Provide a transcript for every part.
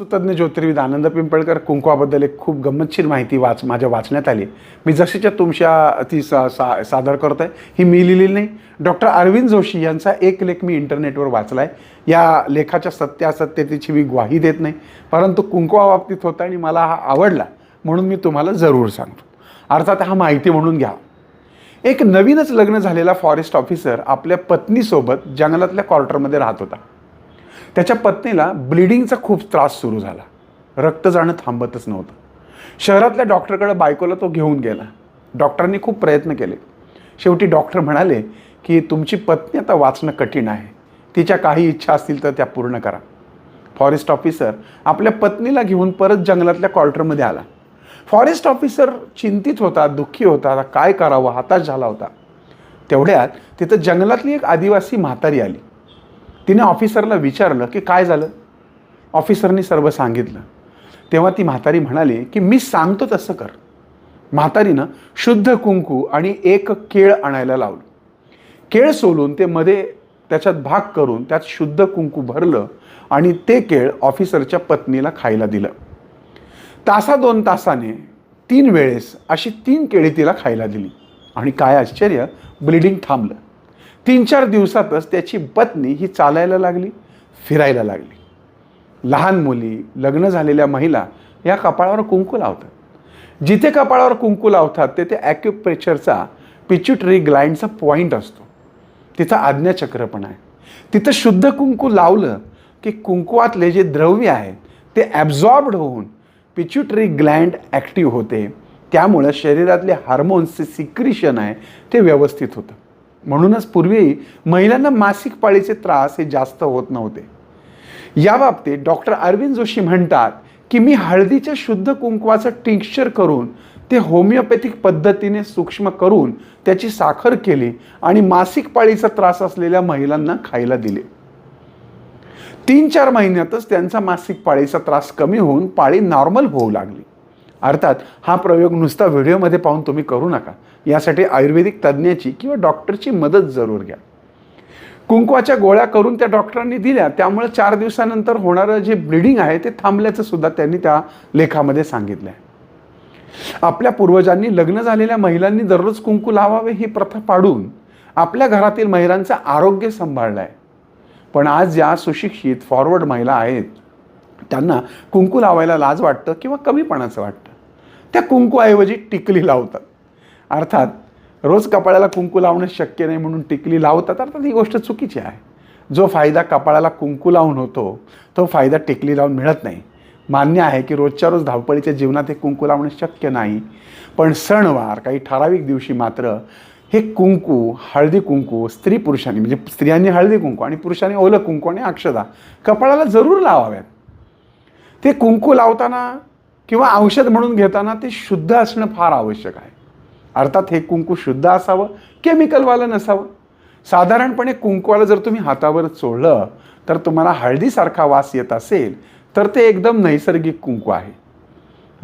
तज्ज्ञ ज्योतिर्विद आनंद पिंपळकर कुंकवाबद्दल एक खूप गंमतशीर माहिती वाच माझ्या वाचण्यात आली. मी जशीच्या तुमच्या ती सा सा सादर करत आहे ही मी लिहिलेली नाही. डॉक्टर अरविंद जोशी यांचा एक लेख मी इंटरनेटवर वाचला आहे या लेखाच्या सत्यासत्यतेची मी ग्वाही देत नाही परंतु कुंकवाबाबतीत होता आणि मला हा आवडला म्हणून मी तुम्हाला जरूर सांगतो. अर्थात हा माहिती म्हणून घ्या. एक नवीनच लग्न झालेला फॉरेस्ट ऑफिसर आपल्या पत्नीसोबत जंगलातल्या क्वार्टरमध्ये राहत होता. त्याच्या पत्नीला ब्लिडिंगचा खूप त्रास सुरू झाला. रक्त जाणं थांबतच नव्हतं. शहरातल्या डॉक्टरकडे बायकोला तो घेऊन गेला. डॉक्टरांनी खूप प्रयत्न केले. शेवटी डॉक्टर म्हणाले की तुमची पत्नी आता वाचणं कठीण आहे. तिच्या काही इच्छा असतील तर त्या पूर्ण करा. फॉरेस्ट ऑफिसर आपल्या पत्नीला घेऊन परत जंगलातल्या क्वार्टरमध्ये आला. फॉरेस्ट ऑफिसर चिंतित होता दुःखी होता आता काय करावं हताश झाला होता. तेवढ्यात तिथं जंगलातली एक आदिवासी म्हातारी आली. तिने ऑफिसरला विचारलं की काय झालं? ऑफिसरनी सर्व सांगितलं. तेव्हा ती म्हातारी म्हणाली की मी सांगतो तसं कर. म्हातारीनं शुद्ध कुंकू आणि एक केळ आणायला लावलं. केळ सोलून ते मध्ये त्याच्यात भाग करून त्यात शुद्ध कुंकू भरलं आणि ते केळ ऑफिसरच्या पत्नीला खायला दिलं. तासा दोन तासाने तीन वेळेस अशी तीन केळी तिला खायला दिली आणि काय आश्चर्य ब्लिडिंग थांबलं. तीन चार दिवसातच त्याची पत्नी ही चालायला लागली फिरायला लागली. लहान मुली लग्न झालेल्या महिला या कपाळावर कुंकू लावतात. जिथे कपाळावर कुंकू लावतात तेथे ॲक्युप्रेचरचा पिच्युटरी ग्लाइंडचा पॉईंट असतो. तिथं आज्ञाचक्र पण आहे. तिथं शुद्ध कुंकू लावलं की कुंकुवातले जे द्रव्य आहेत ते ॲब्झॉर्ब्ड होऊन पिच्युटरी ग्लँड ॲक्टिव्ह होते. त्यामुळं शरीरातले हार्मोन्सचे सिक्रिशन आहे ते व्यवस्थित होतं. म्हणूनच पूर्वी महिलांना मासिक पाळीचे त्रास हे जास्त होत नव्हते. याबाबतीत डॉक्टर अरविंद जोशी म्हणतात की मी हळदीच्या शुद्ध कुंकवाचं टिंक्चर करून ते होमिओपॅथिक पद्धतीने सूक्ष्म करून त्याची साखर केली आणि मासिक पाळीचा त्रास असलेल्या महिलांना खायला दिले. तीन चार महिन्यातच त्यांचा मासिक पाळीचा त्रास कमी होऊन पाळी नॉर्मल होऊ लागली. अर्थात हा प्रयोग नुसता व्हिडिओमध्ये पाहून तुम्ही करू नका. यासाठी आयुर्वेदिक तज्ज्ञाची किंवा डॉक्टरची मदत जरूर घ्या. कुंकवाच्या गोळ्या करून त्या डॉक्टरांनी दिल्या त्यामुळे चार दिवसानंतर होणारं जे ब्लिडिंग आहे ते थांबल्याचं सुद्धा त्यांनी त्या लेखामध्ये सांगितलं आहे आपल्या पूर्वजांनी लग्न झालेल्या महिलांनी दररोज कुंकू लावावे ही प्रथा पाडून आपल्या घरातील महिलांचं आरोग्य सांभाळलं आहे पण आज ज्या सुशिक्षित फॉरवर्ड महिला आहेत त्यांना कुंकू लावायला लाज वाटतं किंवा कमीपणाचं वाटतं? त्या कुंकूऐवजी टिकली लावतात. अर्थात रोज कपाळाला कुंकू लावणं शक्य नाही म्हणून टिकली लावतात अर्थात ही गोष्ट चुकीची आहे. जो फायदा कपाळाला कुंकू लावून होतो तो फायदा टिकली लावून मिळत नाही. मान्य आहे की रोजच्या रोज धावपळीच्या जीवनात हे कुंकू लावणं शक्य नाही पण सणवार काही ठराविक दिवशी मात्र हे कुंकू हळदी कुंकू स्त्री पुरुषांनी म्हणजे स्त्रियांनी हळदी कुंकू आणि पुरुषांनी ओलं कुंकू आणि अक्षदा कपाळाला जरूर लावाव्यात. ते कुंकू लावताना किंवा औषध म्हणून घेताना ते शुद्ध असणं फार आवश्यक आहे. अर्थात हे कुंकू शुद्ध असावं केमिकलवालं नसावं. साधारणपणे कुंकवाला जर तुम्ही हातावर चोळलं तर तुम्हाला हळदीसारखा वास येत असेल तर ते एकदम नैसर्गिक कुंकू आहे.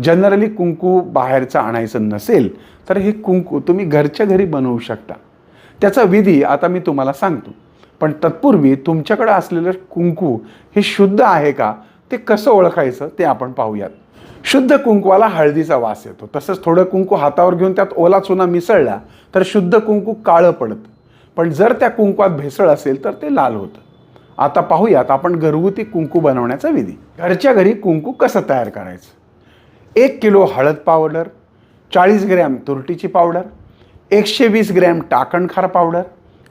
जनरली कुंकू बाहेरचं आणायचं नसेल तर हे कुंकू तुम्ही घरच्या घरी बनवू शकता. त्याचा विधी आता मी तुम्हाला सांगतो. पण तत्पूर्वी तुमच्याकडं असलेलं कुंकू हे शुद्ध आहे का ते कसं ओळखायचं ते आपण पाहूयात. शुद्ध कुंकवाला हळदीचा वास येतो. तसंच थोडं कुंकू हातावर घेऊन त्यात ओला चुना मिसळला तर शुद्ध कुंकू काळं पडतं. पण जर त्या कुंकवात भेसळ असेल तर ते लाल होतं. आता पाहूयात आपण घरगुती कुंकू बनवण्याचा विधी. घरच्या घरी कुंकू कसं तयार करायचं? एक किलो हळद पावडर चाळीस ग्रॅम तुरटीची पावडर एकशे वीस ग्रॅम टाकणखार पावडर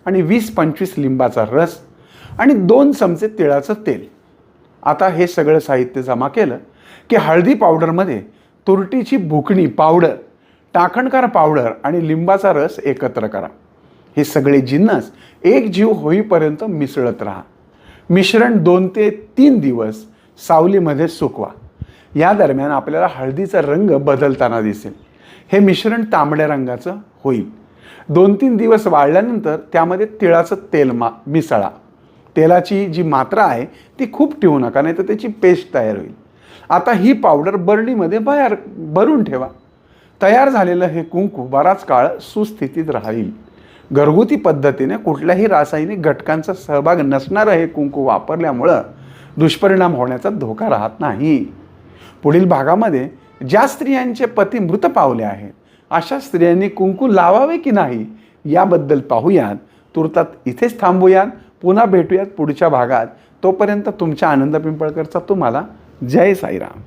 आणि वीस पंचवीस लिंबाचा रस आणि दोन चमचे तिळाचं तेल. आता हे सगळं साहित्य जमा केलं की हळदी पावडरमध्ये तुरटीची भुकणी पावडर टाकणकार पावडर आणि लिंबाचा रस एकत्र करा. हे सगळे जिन्नस एक जीव होईपर्यंत मिसळत राहा. मिश्रण दोन ते तीन दिवस सावलीमध्ये सुकवा. या दरम्यान आपल्याला हळदीचा रंग बदलताना दिसेल. हे मिश्रण तांबड्या रंगाचं होईल. दोन तीन दिवस वाळल्यानंतर त्यामध्ये तिळाचं तेल मा मिसळा. तेलाची जी मात्रा आहे ती खूप ठेवू नका नाही तर त्याची पेस्ट तयार होईल. आता ही पावडर बरणीमध्ये बाहेर भरून ठेवा. तयार झालेलं हे कुंकू बराच काळ सुस्थितीत राहील. घरगुती पद्धतीने कुठल्याही रासायनिक घटकांचा सहभाग नसणारं हे कुंकू वापरल्यामुळं दुष्परिणाम होण्याचा धोका राहत नाही. पुढील भागामध्ये ज्या स्त्रियांचे पती मृत पावले आहेत अशा स्त्रियांनी कुंकू लावावे की नाही याबद्दल पाहूयात. तुर्तात इथेच थांबूयात. पुन्हा भेटूयात पुढच्या भागात. तोपर्यंत तुमच्या आनंद पिंपळकरचा तुम्हाला जय साईराम.